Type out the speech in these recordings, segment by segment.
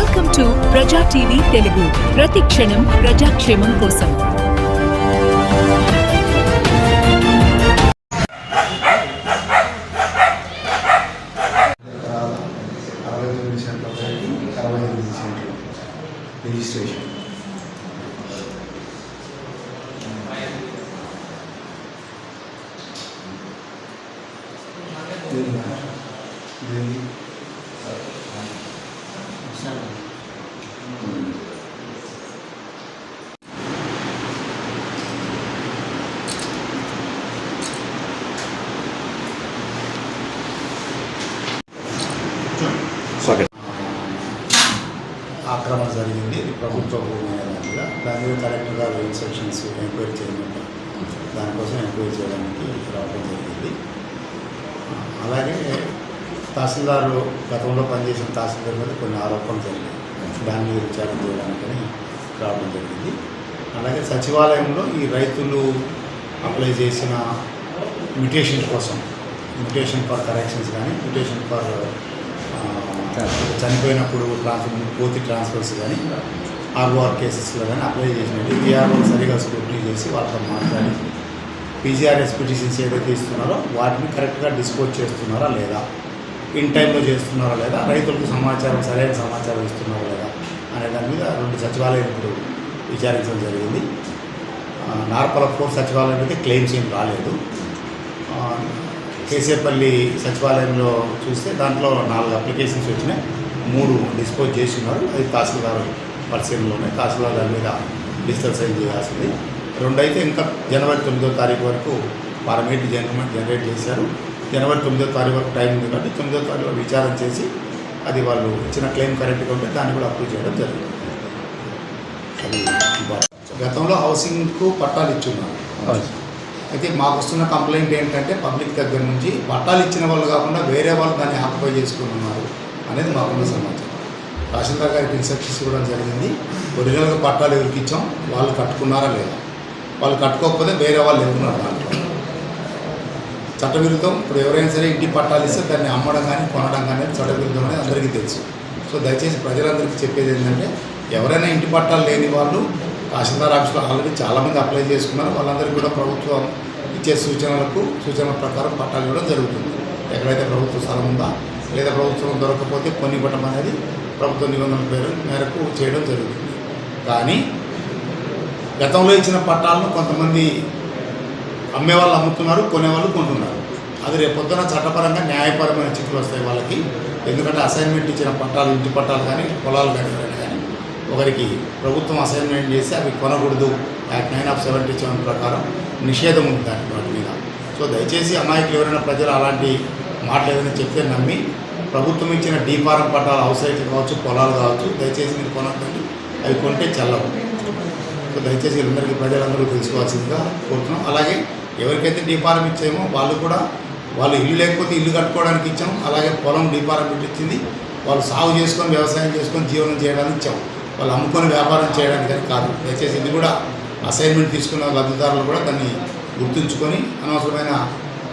Welcome to Praja TV Telugu ప్రతి క్షణం ప్రజాక్షేమం కోసం అరవై తొమ్మిది సెంట్ల పైకి అరవై ఎనిమిది సెంట్లు రిజిస్ట్రేషన్ దేని దేని అక్రమం జరిగింది. ఇది ప్రభుత్వ భూమి అన్నట్టుగా. దాని మీద కలెక్టర్ గారు ఇన్స్ట్రక్షన్స్ ఎంక్వైరీ చేయమంటారు దానికోసం ఎంక్వైరీ చేయడానికి రావడం జరిగింది. అలాగే తహసీల్దారు గతంలో పనిచేసిన తహసీల్దార్ మీద కొన్ని ఆరోపణలు జరిగాయి. దాని మీద విచారణ చేయడానికని రావడం జరిగింది. అలాగే సచివాలయంలో ఈ రైతులు అప్లై చేసిన మ్యూటేషన్ కోసం మ్యూటేషన్ ఫర్ కరెక్షన్స్ కానీ మ్యూటేషన్ ఫర్ చనిపోయినప్పుడు ట్రాన్స్ఫర్ పూర్తి ట్రాన్స్ఫర్స్ కానీ ఆర్ఓఆర్ కేసెస్లో కానీ అప్లై చేసినట్టు విఆర్ఓ సరిగా స్క్రూటినీ చేసి వాళ్ళతో మాట్లాడి పీజీఆర్ఎస్ పిటిషన్స్ ఏదైతే ఇస్తున్నారో వాటిని కరెక్ట్గా డిస్పోజ్ చేస్తున్నారా లేదా? ఇన్ టైంలో చేస్తున్నారా లేదా? రైతులకు సమాచారం సరైన సమాచారం ఇస్తున్నారా లేదా? అనే దాని మీద రెండు సచివాలయం ఇప్పుడు విచారించడం జరిగింది. నార్పల ఫోర్ సచివాలయం అయితే క్లెయిమ్స్ ఏం రాలేదు. కేసేపల్లి సచివాలయంలో చూస్తే దాంట్లో నాలుగు అప్లికేషన్స్ వచ్చినాయి. మూడు డిస్పోజ్ చేసి ఉన్నారు. అది తహసీల్దార్ పరిశీలనలో ఉన్నాయి తహసీల్దార్ దాని మీద డిజిటల్ సైన్ చేయాల్సింది. రెండు అయితే ఇంకా జనవరి తొమ్మిదో తారీఖు వరకు పార్లమెంట్ జనరేట్ జనరేట్ చేశారు. జనవరి తొమ్మిదో తారీఖు వరకు టైం ఉంది కాబట్టి తొమ్మిదో తారీఖు విచారణ చేసి అది వాళ్ళు ఇచ్చిన క్లెయిమ్ కరెక్ట్గా ఉంటే దాన్ని కూడా అప్రూవ్ చేయడం జరిగింది అది గతంలో హౌసింగ్కు పట్టాలు ఇచ్చున్నారు అయితే మాకు వస్తున్న కంప్లైంట్ ఏంటంటే పబ్లిక్ దగ్గర నుంచి పట్టాలు ఇచ్చిన వాళ్ళు కాకుండా వేరే వాళ్ళు దాన్ని ఆక్యుపై చేసుకుని ఉన్నారు అనేది మాకున్న సమాచారం. తహసీల్దార్ గారికి ఇన్స్ట్రక్షన్స్ ఇవ్వడం జరిగింది. ఒరిజినల్గా పట్టాలు ఎవరికి ఇచ్చాం వాళ్ళు కట్టుకున్నారా లేదా? వాళ్ళు కట్టుకోకపోతే వేరే వాళ్ళు ఎవరున్నారు దాంట్లో? చట్టవిరుద్ధం. ఇప్పుడు ఎవరైనా సరే ఇంటి పట్టాలు ఇస్తే దాన్ని అమ్మడం కానీ కొనడం కానీ చట్టవిరుద్ధం అనేది అందరికీ తెలుసు. సో దయచేసి ప్రజలందరికీ చెప్పేది ఏంటంటే ఎవరైనా ఇంటి పట్టాలు లేని వాళ్ళు తహసీల్దార్ ఆఫీస్లో ఆల్రెడీ చాలామంది అప్లై చేసుకున్నారు. వాళ్ళందరికీ కూడా ప్రభుత్వం ఇచ్చే సూచనలకు సూచనల ప్రకారం పట్టాలు ఇవ్వడం జరుగుతుంది. ఎక్కడైతే ప్రభుత్వ స్థలం ఉందా లేదా ప్రభుత్వం దొరకకపోతే కొని ఇవ్వడం అనేది ప్రభుత్వ నిబంధనల పేరు మేరకు చేయడం జరుగుతుంది. కానీ గతంలో ఇచ్చిన పట్టాలను కొంతమంది అమ్మేవాళ్ళు అమ్ముతున్నారు కొనేవాళ్ళు కొంటున్నారు. అది రేపొద్దున చట్టపరంగా న్యాయపరమైన చిక్కులు వస్తాయి వాళ్ళకి. ఎందుకంటే అసైన్మెంట్ ఇచ్చిన పట్టాలు ఇంటి పట్టాలు కానీ పొలాలు కానీ కానీ ఒకరికి ప్రభుత్వం అసైన్మెంట్ చేసి అవి కొనకూడదు. Act nine of seventy seven ప్రకారం నిషేధం ఉంది దాని వాటి మీద. సో దయచేసి అమాయకులు ఎవరైనా ప్రజలు అలాంటి మాటలు ఏదైనా చెప్తే నమ్మి ప్రభుత్వం ఇచ్చిన డీపారం పట్టాలు అవసరం కావచ్చు పొలాలు కావచ్చు దయచేసి మీరు కొనకండి అవి కొంటే చల్లవు. సో దయచేసి వీళ్ళందరికీ ప్రజలందరూ తెలుసుకోవాల్సిందిగా కోరుతున్నాం. అలాగే ఎవరికైతే డీపారం ఇచ్చామో వాళ్ళు కూడా వాళ్ళు ఇల్లు లేకపోతే ఇల్లు కట్టుకోవడానికి ఇచ్చాం. అలాగే పొలం డీపారం పెట్టించింది వాళ్ళు సాగు చేసుకొని వ్యవసాయం చేసుకొని జీవనం చేయడానికి ఇచ్చాం. వాళ్ళు అమ్ముకొని వ్యాపారం చేయడానికి కానీ కాదు. దయచేసి ఇది కూడా అసైన్మెంట్ తీసుకున్న లబ్ధిదారులు కూడా దాన్ని గుర్తుంచుకొని అనవసరమైన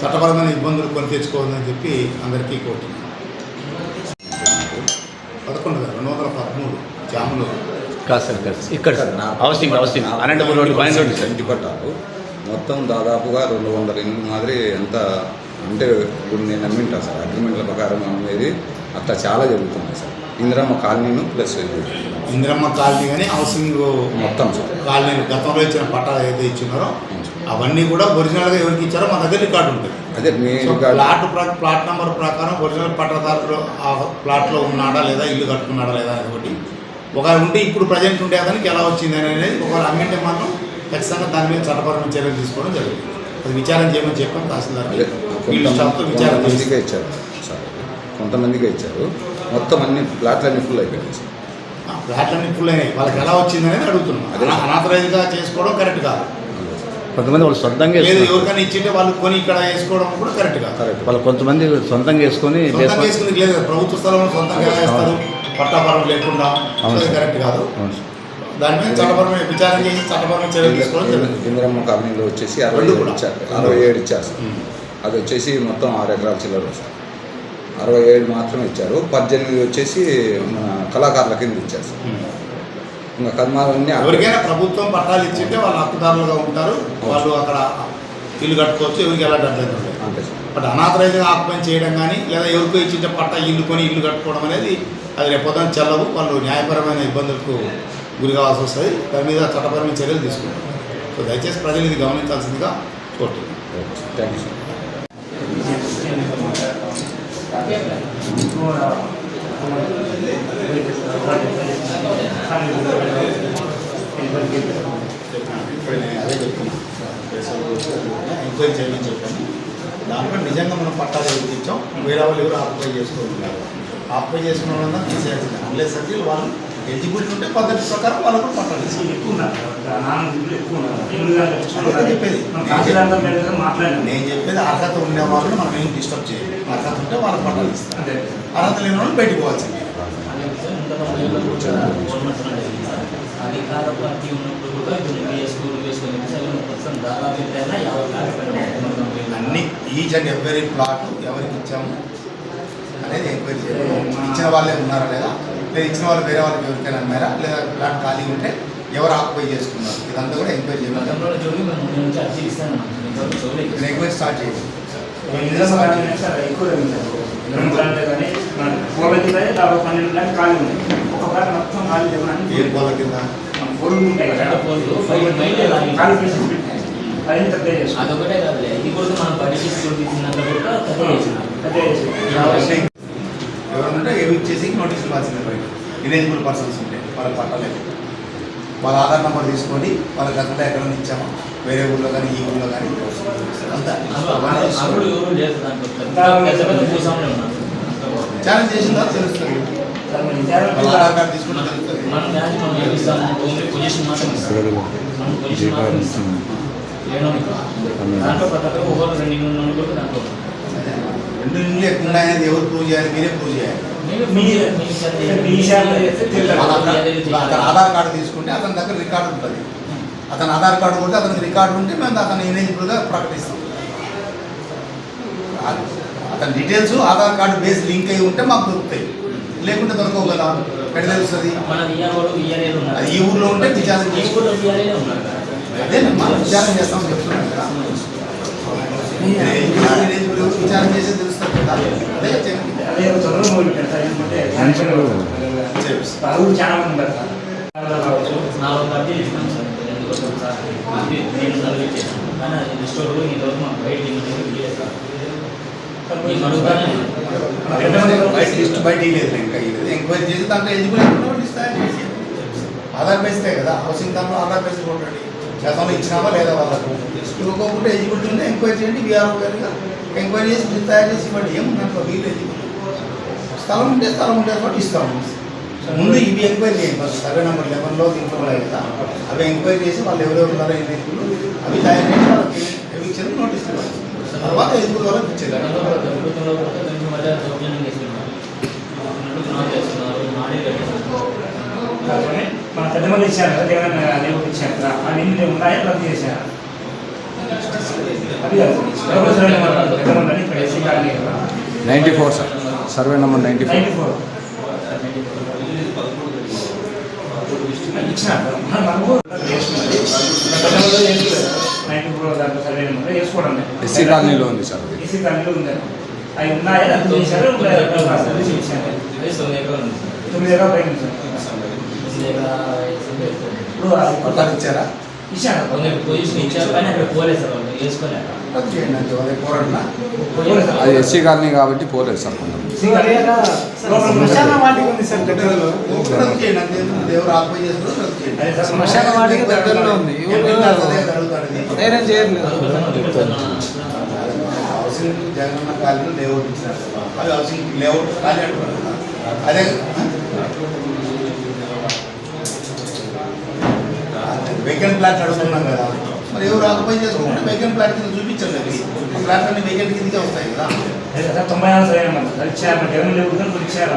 చట్టపరమైన ఇబ్బందులు కొని తెచ్చుకోవద్దని చెప్పి అందరికీ కోరుతున్నాం పదకొండు వేల రెండు వందల పదమూడు జాములు. కాదు సార్ కాదు సార్. ఇక్కడ sir housing housing Anantapuram road పైన రోడ్డు సార్. ఇంటి పట్టాలు మొత్తం దాదాపుగా రెండు వందల ఇల్లు మాదిరి ఎంత అంటే ఇప్పుడు నేను నమ్మింటా సార్. అగ్రిమెంట్ల ప్రకారం అనేది అట్లా చాలా జరుగుతుంది సార్. ఇందిరమ్మ కాలనీను ప్లస్ ఇది ఇందిరమ్మ కాలనీ కానీ హౌసింగ్ మొత్తం కాలనీ గతంలో ఇచ్చిన పట్టాలు ఏదైతే ఇచ్చినారో అవన్నీ కూడా ఒరిజినల్గా ఎవరికి ఇచ్చారో మా దగ్గర రికార్డు ఉంటుంది. అదే ప్లాట్ ప్లాట్ నెంబర్ ప్రకారం ఒరిజినల్ పట్టాదారులు ఆ ప్లాట్లో ఉన్నాడా లేదా ఇల్లు కట్టుకున్నాడా లేదా అనేది ఒకటి. ఒక ఉంటే ఇప్పుడు ప్రజెంట్ ఉంటే అతనికి ఎలా వచ్చింది అనేది ఒకవేళ అమ్మింటే మాత్రం ఖచ్చితంగా దాని మీద చట్టపరమైన చర్యలు తీసుకోవడం జరుగుతుంది. అది విచారణ చేయమని చెప్పాం తహసీల్దార్ సార్ కొంతమందికే ఇచ్చారు. మొత్తం అన్ని ప్లాట్లన్నీ ఫుల్ అయిపోయాయి ప్లాట్లన్నీ ఫుల్ అయినాయి వాళ్ళకి ఎలా వచ్చింది అనేది అడుగుతున్నాం అనాథరైజ్గా చేసుకోవడం కరెక్ట్ కాదు. కొంతమంది వాళ్ళు సొంతంగా లేదు. ఎవరికైనా ఇచ్చింటే వాళ్ళు కొని ఇక్కడ వేసుకోవడం కూడా కరెక్ట్ కాదు. కరెక్ట్. వాళ్ళు కొంతమంది సొంతంగా వేసుకొని వేసుకొని లేదు. ప్రభుత్వ స్థలంలో సొంతంగా వేస్తారు పట్టాపరం లేకుండా. కరెక్ట్ కాదు. దాని మీద చట్టపరమైన విచారణ చేసి చట్టపరమైన చర్యలు తీసుకోవడం జరుగుతుంది. ఇందిరమ్మ కాలనీలో వచ్చేసి అరవై ఏడు. ఇచ్చారు. అరవై ఏడు ఇచ్చారు అది వచ్చేసి మొత్తం ఆరు ఎకరాల చిల్లర సార్. అరవై ఏడు మాత్రం ఇచ్చారు. పద్దెనిమిది వచ్చేసి మన కళాకారుల కింద ఇచ్చారు సార్. ఇంకా కర్మాలన్నీ ఎవరికైనా ప్రభుత్వం పట్టాలు ఇచ్చింటే వాళ్ళు హక్కుదారులుగా ఉంటారు. వాళ్ళు అక్కడ ఇల్లు కట్టుకోవచ్చు ఎవరికి ఎలాంటి అభ్యంతరం లేదు. అంతే సార్. బట్ అనాథరైజ్గా ఆక్యుపై చేయడం కానీ లేదా ఎవరికో ఇచ్చింటే పట్టా ఇల్లు కొని ఇల్లు కట్టుకోవడం అనేది అది రేపొద్దున చెల్లవు. వాళ్ళు న్యాయపరమైన ఇబ్బందులకు గురి కావాల్సి వస్తుంది. దాని మీద చట్టపరమైన చర్యలు తీసుకుంటారు. సో దయచేసి ప్రజలు ఇది గమనించాల్సిందిగా కోరుతున్నాను. థ్యాంక్ యూ సార్ ఇప్పుడు నేను అదే చెప్తున్నా ఎంక్వైరీ చేయమని చెప్పాను. దాంట్లో నిజంగా మనం పట్టాలు ఎవరికి వేరే వాళ్ళు ఎవరు ఆక్యుపై చేసుకుంటున్నారు ఆక్యుపై చేసుకున్న వాళ్ళందరూ తీసేయాల్సింది. అన్లెస్ అంటే వాళ్ళు ఎలిజిబిలిటీ ఉంటే పద్ధతి ప్రకారం వాళ్ళకు కూడా ఎక్కువ చెప్పేది. మాట్లాడాను నేను చెప్పేది అర్హత ఉండే వాళ్ళని మనం ఏం డిస్టర్బ్ చేయాలి. అర్హత ఉంటే వాళ్ళకి పట్టాలు ఇస్తాం అర్హత లేని వాళ్ళు బయటికి పోవాల్సింది. అధికార పార్టీ ఉన్నప్పుడు కూడా స్కూల్ వేసుకొని దాదాపు అన్ని ఈచ్ అండ్ ఎవరీ ప్లాట్ ఎవరికి ఇచ్చాము అనేది ఎంక్వైరీ చేయాలి ఇచ్చిన వాళ్ళే ఉన్నారా లేదా? లేదా ఇచ్చిన వాళ్ళు వేరే వాళ్ళకి ఎవరికైనా అమ్మారా? లేదా ప్లాట్ ఖాళీ ఉంటే ఎవరు ఆక్యుపై చేసుకున్నారు? ఇదంతా కూడా ఎంక్వైరీ చేయాలి ఎంక్వైరీ స్టార్ట్ చేయాలి ఏం పోల కింద? కదా. ఇది కూడా మనం కూడా పెద్ద చేసుకోవాలి ఎవరంటే ఏమి ఇచ్చేసి నోటీస్ ఇవ్వాల్సిందే. బయట ఇనేజిబుల్ పర్సన్స్ ఉంటే వాళ్ళకి పట్టలేదు వాళ్ళ ఆధార్ నెంబర్ తీసుకొని వాళ్ళ గతంలో ఎక్కడ నుంచి ఇచ్చామో? వేరే ఊళ్ళో కానీ ఈ ఊళ్ళో కానీ. ఛాలెంజ్ తర్వాత తెలుస్తుంది. వాళ్ళ ఆధార్ కార్డు తీసుకుంటే తెలుస్తుంది. రెండు ఇల్లు ఎవరు ప్రూవ్ చేయాలి? మీరే ప్రూవ్ చేయాలి. మీ మీ అతను ఆధార్ కార్డు తీసుకుంటే అతని దగ్గర రికార్డు ఉంటుంది. అతని ఆధార్ కార్డు కొడితే అతనికి రికార్డు ఉంటే మేము అతను ఎలిజిబుల్గా ప్రకటిస్తాం. అతని details Aadhaar card base link అయి ఉంటే మాకు దొరుకుతాయి. లేకుంటే దొరకవు కదా ఎక్కడ తెలుస్తుంది? మన ఈ ఊర్లో ఉంటే విచారణ. అదేనమ్మా విచారణ చేస్తామని చెప్తున్నాను కదా. చాలా మంది నాలుగు సార్ సార్ నేను ఇచ్చేసాను కానీ అది మాకు బయట బయట లిస్ట్ బయట ఇంకా ఎంక్వైరీ చేసి దాంట్లో చేసి ఆధార్ బేస్దే కదా హౌసింగ్ దాంట్లో ఆధార్ బేస్ కొట్టండి గతంలో ఇచ్చినామా లేదా వాళ్ళకు? ఇవ్వకోకుండా ఎలిజిబిలిటీ ఉంటే ఎంక్వైరీ చేయండి బీఆర్ఓ గారిగా ఎంక్వైరీ చేసి బిల్ తయారు చేసి ఇవ్వండి. ఏముంది దాంట్లో? వీలు ఎలిజిబుల్ స్థలం ఉంటే స్థలం ఉంటే కాబట్టి ఇస్తాము ముందు ఇవి ఎంక్వైరీ చేయండి. ఫస్ట్ సర్వే నెంబర్ లెవెన్లో దీంట్లో కదా అవి ఎంక్వైరీ చేసి వాళ్ళు ఎవరెవరు ఉన్నారో ఎలిజిబుల్ అవి తయారు చేసి వాళ్ళకి ఇచ్చారు నోటీస్ ఇవ్వాలి. తర్వాత ఎలిజిబుల్ వాళ్ళకి ఇచ్చేది. మన పెద్ద మంది ఇచ్చారు కదా దేవన్న దేవుడు ఇచ్చారు కదా ఆ నిన్ను ఉన్నాయా రద్దు చేశారు. అది కాదు. అని ఇక్కడ SC colony ninety four sir. Survey number ninety four. Ninety four. ఇచ్చినారు మనకు ఫోర్ దాంట్లో సర్వే నెంబర్ వేసుకోవడం ఎస్సీ కాలనీలో ఉంది సార్ అది. ఎస్సీ కాలనీలో ఉంది అవి ఉన్నాయా? రద్దు చేశారు? తొమ్మిది ఎకరాలు ఎకరాలు పైన సార్. ఇప్పుడు అది పట్టాలు ఇచ్చారా? ఇచ్చారు. కొన్ని పొజిషన్ ఇచ్చారు. కానీ అక్కడ పోలేదు సార్ వాళ్ళు. వేసుకోలేక రద్దు చేయండి అంతే అదే పోరాడినా అది ఎస్సీ కాలనీ కాబట్టి పోలేదు సార్ కొంత శ్మశాన వాటికి దగ్గరలో ఉంది. ధైర్యం చేయట్లేదు హౌసింగ్ జగనన్న కాలనీ లేఅవుట్ ఇచ్చినారు అది హౌసింగ్ లేఅవుట్ ఖాళీ అంటున్నారు అదే వేకెంట్ ప్లాట్ అడుగుతున్నాం కదా. మరి ఎవరు ఆక్యుపై చేసుకుంటే వేకెంట్ ప్లాట్ కింద చూపించండి అవి ఆ ప్లాట్ అన్ని వేకెంట్ కిందకే వస్తాయి కదా. అదే తొంభై ఆరు సరైన ఇచ్చారు జగన్ లేవు కూడా ఇచ్చారు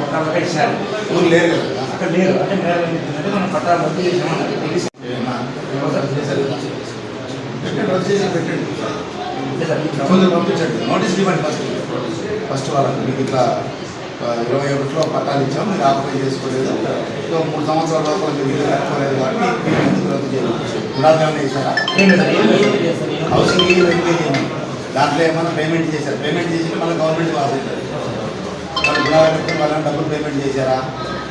పట్టాలకే ఇచ్చారు ఊరు లేరు కదా. అక్కడ లేరు. అంటే చెప్తున్నామంటే మనం పట్టాలు రద్దు చేసామని తెలిసి? పెట్టండి రద్దు చేసి పెట్టండి. కొంచెం పంపించండి. నోటీస్ ఇవ్వండి ఫస్ట్. ఫస్ట్ వాళ్ళకి మీకు ఇట్లా ఇరవై ఒకటిలో పట్టాలు ఇచ్చాం మీరు ఆక్యుపై చేసుకోలేదు సో మూడు సంవత్సరాల లోపల మీరు ఇల్లు కట్టుకోలేదు కాబట్టి రద్దు చేయాలి హౌసింగ్ ఇల్లు చేయండి దాంట్లో ఏమైనా పేమెంట్ చేశారు పేమెంట్ చేసి మళ్ళీ గవర్నమెంట్ వాళ్ళు గులాబీ పెట్టుకుని వాళ్ళని డబ్బులు పేమెంట్ చేశారా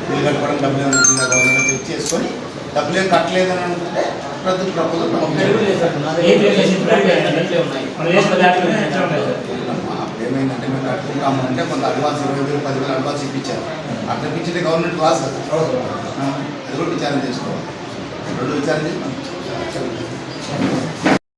ఇల్లు కట్టుకోవడానికి డబ్బులు ఏమైనా వచ్చిందా గవర్నమెంట్ చెక్ చేసుకొని డబ్బులు ఏం కట్టలేదని అనుకుంటే రద్దు ప్రపోజల్ ఏమైందంటే మేము కట్టుకుంటాము అంటే కొంత అడ్వాన్స్ ఇరవై వేలు పది వేలు అడ్వాన్స్ ఇప్పించారు అట్లా ఇప్పించింటే గవర్నమెంట్ లాస్ అది కూడా విచారణ చేసుకోవాలి. రెండు విచారణ చేసి.